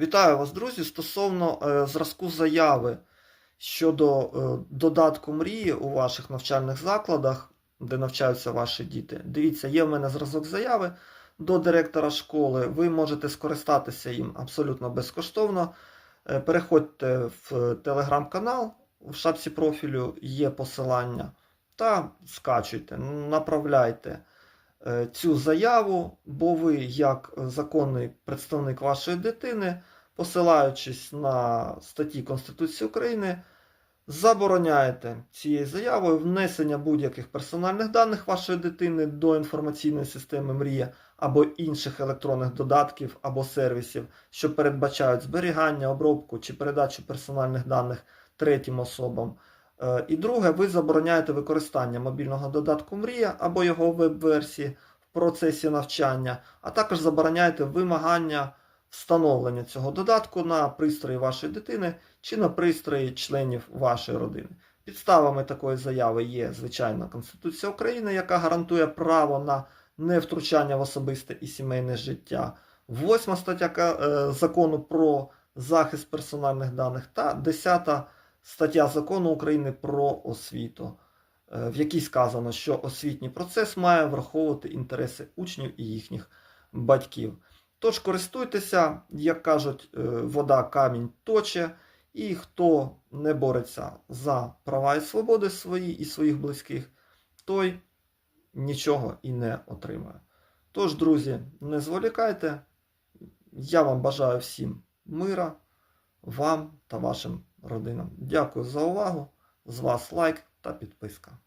Вітаю вас, друзі! Стосовно е, зразку заяви щодо е, додатку мрії у ваших навчальних закладах, де навчаються ваші діти. Дивіться, є в мене зразок заяви до директора школи. Ви можете скористатися їм абсолютно безкоштовно. Е, переходьте в телеграм-канал, в шапці профілю є посилання та скачуйте, направляйте е, цю заяву, бо ви, як законний представник вашої дитини, посилаючись на статті Конституції України, забороняєте цією заявою внесення будь-яких персональних даних вашої дитини до інформаційної системи Мрія або інших електронних додатків або сервісів, що передбачають зберігання, обробку чи передачу персональних даних третім особам. Е, І друге, ви забороняєте використання мобільного додатку Мрія або його веб-версії в процесі навчання, а також забороняєте вимагання встановлення цього додатку на пристрої вашої дитини чи на пристрої членів вашої родини. Підставами такої заяви є, звичайно, Конституція України, яка гарантує право на невтручання в особисте і сімейне життя. Восьма стаття е, закону про захист персональних даних та 10 стаття закону України про освіту, е, в якій сказано, що освітній процес має враховувати інтереси учнів і їхніх батьків. Тож користуйтеся, як кажуть, е, вода камінь точе, і хто не бореться за права і свободи свої і своїх близьких, той нічого і не отримає. Тож, друзі, не зволікайте. Я вам бажаю всім мира, вам та вашим родинам. Дякую за увагу. З вас лайк та підписка.